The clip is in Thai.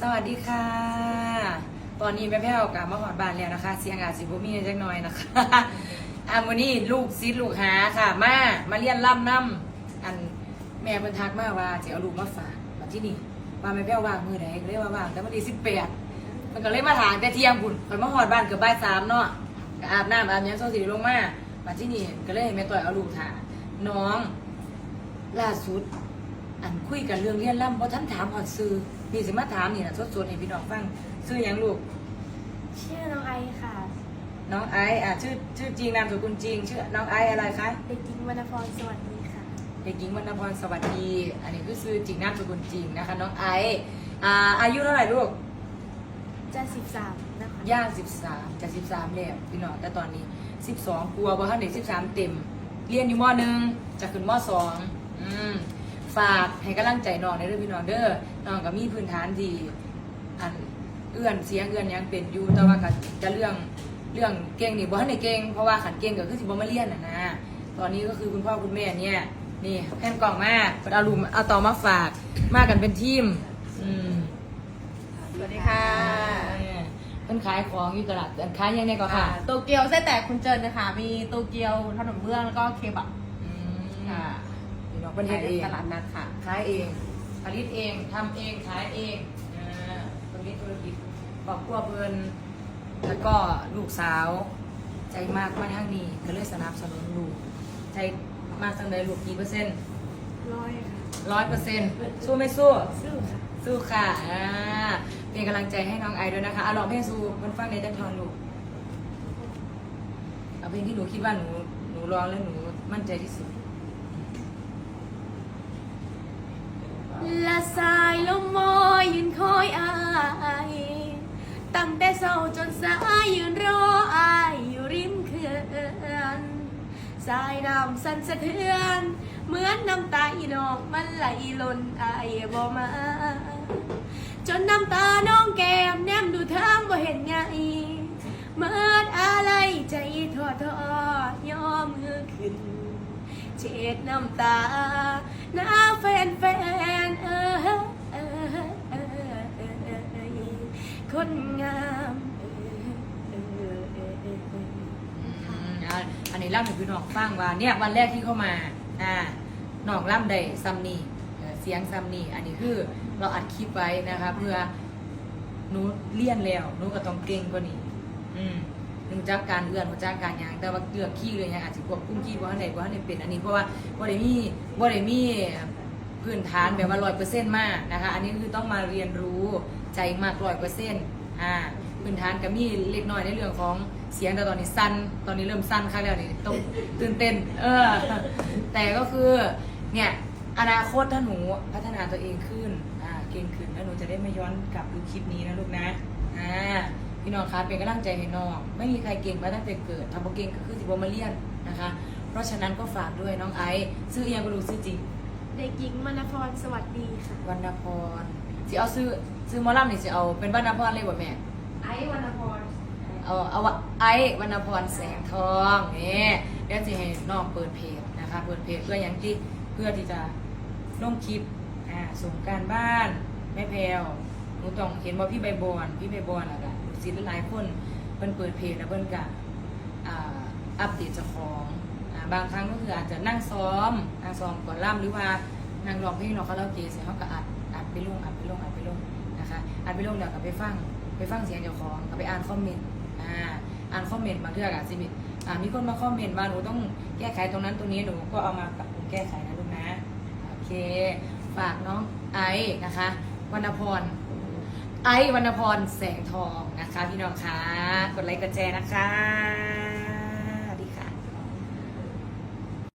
สวัสดีค่ะ ตอนนี้แม่แพ้วกลับมาหอดบ้านแล้วนะคะ เสียงอาจสิบมีจักหน่อยนะคะอะวันนี้ลูกซิดลูกหาค่ะ มามาเรียนล่ำน้ำอันแม่เพิ่นทักมาว่าจะเอาลูกมาฝากมาที่นี่ว่าแม่แพ้วว่างมือไหนก็เลยว่าว่างแต่วันที่สิบแปดมันก็เลยมาถามแต่เที่ยงคุณมันมาหอดบ้านเกือบบ่ายสามเนาะก็อาบน้ำอาบน้ำโซสีลงมามาที่นี่ก็เลยให้แม่ต่อยเอาลูกถาน้อง ล่าสุด อันคุยกันเรื่องเรียนล่ำเพราะท่านถามหอดซื้อ นี่สิมาถามนี่นะสดๆให้พี่น้องฟังซื้อหยังลูก ชื่อน้องไอค่ะ น้องไอซ์อะชื่อชื่อจริงนามสกุลจริง ชื่อน้องไอซ์อะไรคะ เด็กหญิงวรรณพรสวัสดีค่ะ เด็กหญิงวรรณพรสวัสดี อันนี้คือชื่อจริงนามสกุลจริงนะคะน้องไอซ์อ่าอายุเท่าไหร่ลูก จะสิบสามนะคะย่างสิบสามจะสิบสามแล้วพี่น้องแต่ตอนนี้สิบสองกลัวว่าท่านเด็กสิบสามเต็ม เรียนอยู่มหนึ่งจะขึ้นมสองอืม ฝากให้กำลังใจน้องในเรื่องพี่น้องเด้อน้องก็มีพื้นฐานดีอันเอื้อนเสียงเอื้อนหยังเป็นอยู่แต่ว่าก็จะเรื่องเรื่องเก่งนี่บ่ทันได้เก่งเพราะว่าขันเก่งก็คือสิบ่มาเรียนน่ะนะตอนนี้ก็คือคุณพ่อคุณแม่เนี่ยนี่แผ่นกล่องมาเพิ่นเอาลุมเอาต่อมาฝากมากันเป็นทีมอืมสวัสดีค่ะเพิ่นขายของอยู่ตลาดอันขายยังไงก็ค่ะโตเกียวไส้แตกคุณเจินนะคะ มีโตเกียวขนมเบื้องแล้วก็เคบับอืมค่ะ พี่น้องเพิ่นเฮ็ดเองตลาดนัดค่ะ ขายเอง ผลิตเองทำเองขายเองอ่าตรงนี้ธุรกิจครอบครัวเพิ่นแล้วก็ลูกสาว ใจมากมาทางนี้ก็เลยสนับสนุนลูกใจมากทางใดลูกกี่เปอร์เซ็นต์ร้อยค่ะร้อยเปอร์เซ็นต์สู้ไม่สู้ สู้ค่ะสู้ค่ะอ่าเป็นกำลังใจให้น้องไอด้วยนะคะเอาลองเพลงสู้มันฟังในจังทอนลูก เอาเพลงที่หนูคิดว่าหนูหนูร้องแล้วหนูมั่นใจที่สุด เศร้าจนสายยืนรออายอยู่ริมเขื่อนสายน้ำสั่นสะเทือน เหมือนน้ำตาอีนองมันไหลล้นอายบ่มา จนน้ำตาน้องแก้มแนมดูทางบ่เห็นไงเมื่ออะไรใจทอทอย่อมือขึ้นเช็ดน้ำตาหน้าแฟนแฟนเออคนงามเออเออเออเออเออ อืมอะอันนี้ เล่าถึงพี่น้องฟังว่าเนี่ยวันแรกที่เข้ามาอ่าน้องล่ำได้ซัมนีเอ่อเสียงซัมนีอันนี้คือเราอัดคลิปไว้นะคะ เพื่อหนูเลี่ยนแล้วหนูก็ต้องเก่งกว่านี้ อืมหนูจักการเอื้อนหนูจักการหยังแต่ว่าเกือกขี้เลยยังอาจจะควบคุมขี้ว่าไหนว่าไหนเป็นอันนี้เพราะว่าบ่ได้มีบ่ได้มีพื้นฐานแบบว่าร้อยเปอร์เซ็นต์มากนะคะ อันนี้คือต้องมาเรียนรู้ใจมากร้อยเปอร์เซ็นต์อ่า พื้นฐานก็มีเล็กน้อยในเรื่องของเสียงแต่ตอนนี้สั้น ตอนนี้เริ่มสั้นค่ะแล้วนี่ต้องตื่นเต้น เออ แต่ก็คือเนี่ยอนาคตถ้าหนูพัฒนาตัวเองขึ้นอ่าเก่งขึ้นแล้วหนูจะได้ไม่ย้อนกลับดูคลิปนี้นะลูกนะอ่าพี่น้องคะเป็นกำลังใจให้น้องไม่มีใครเก่งมาตั้งแต่เกิดทำบ่เก่งก็คือสิบมาเลียนนะคะ เพราะฉะนั้นก็ฝากด้วยน้องไอซ์ซื้อเอียงก็รู้ซื้อจริงเด็กหญิงมณพรสวัสดีค่ะวรรณพรสิเอาซื้อซื้อหมอลำนี่สิเอาเป็นวรรณพรเลยบ่แม่ไอ้วรรณพรเอาเอาว่าไอซ์วรรณพรแสงทองนี่เดี๋ยวจะให้น้องเปิดเพจนะคะ เปิดเพจเพื่อหยังที่เพื่อที่จะลงคลิปอ่าส่งการบ้านแม่แพรวหนูต้องเห็นว่าพี่ใบบอนพี่ใบบอนอะค่ะลูกศิษย์หลายคนเพิ่นเปิดเพจแล้วเพิ่นก็อ่าอัปเดตเจ้าของอ่าบางครั้งก็คืออาจจะนั่งซ้อมนั่งซ้อมก่อนล่ำหรือว่านั่งร้องเพลงร้องคาราโอเกะเสร็จเขาก็อัดอัดไปลงอัดไปลงอัดไปลงนะคะอัดไปลงแล้วก็ไปฟัง ไปฟังเสียงเจ้าของก็ไปอ่านคอมเมนต์อ่าอ่านคอมเมนต์บางเรื่องอาจจะมีอ่ามีคนมาคอมเมนต์มาหนูต้องแก้ไขตรงนั้นตรงนี้หนูก็เอามาปรับปรุงแก้ไขนะลูกนะโอเค ฝากน้องไอซ์นะคะวรรณพรไอซ์วรรณพรแสงทองนะคะ พี่น้องคะกดไลค์กดแชร์นะคะ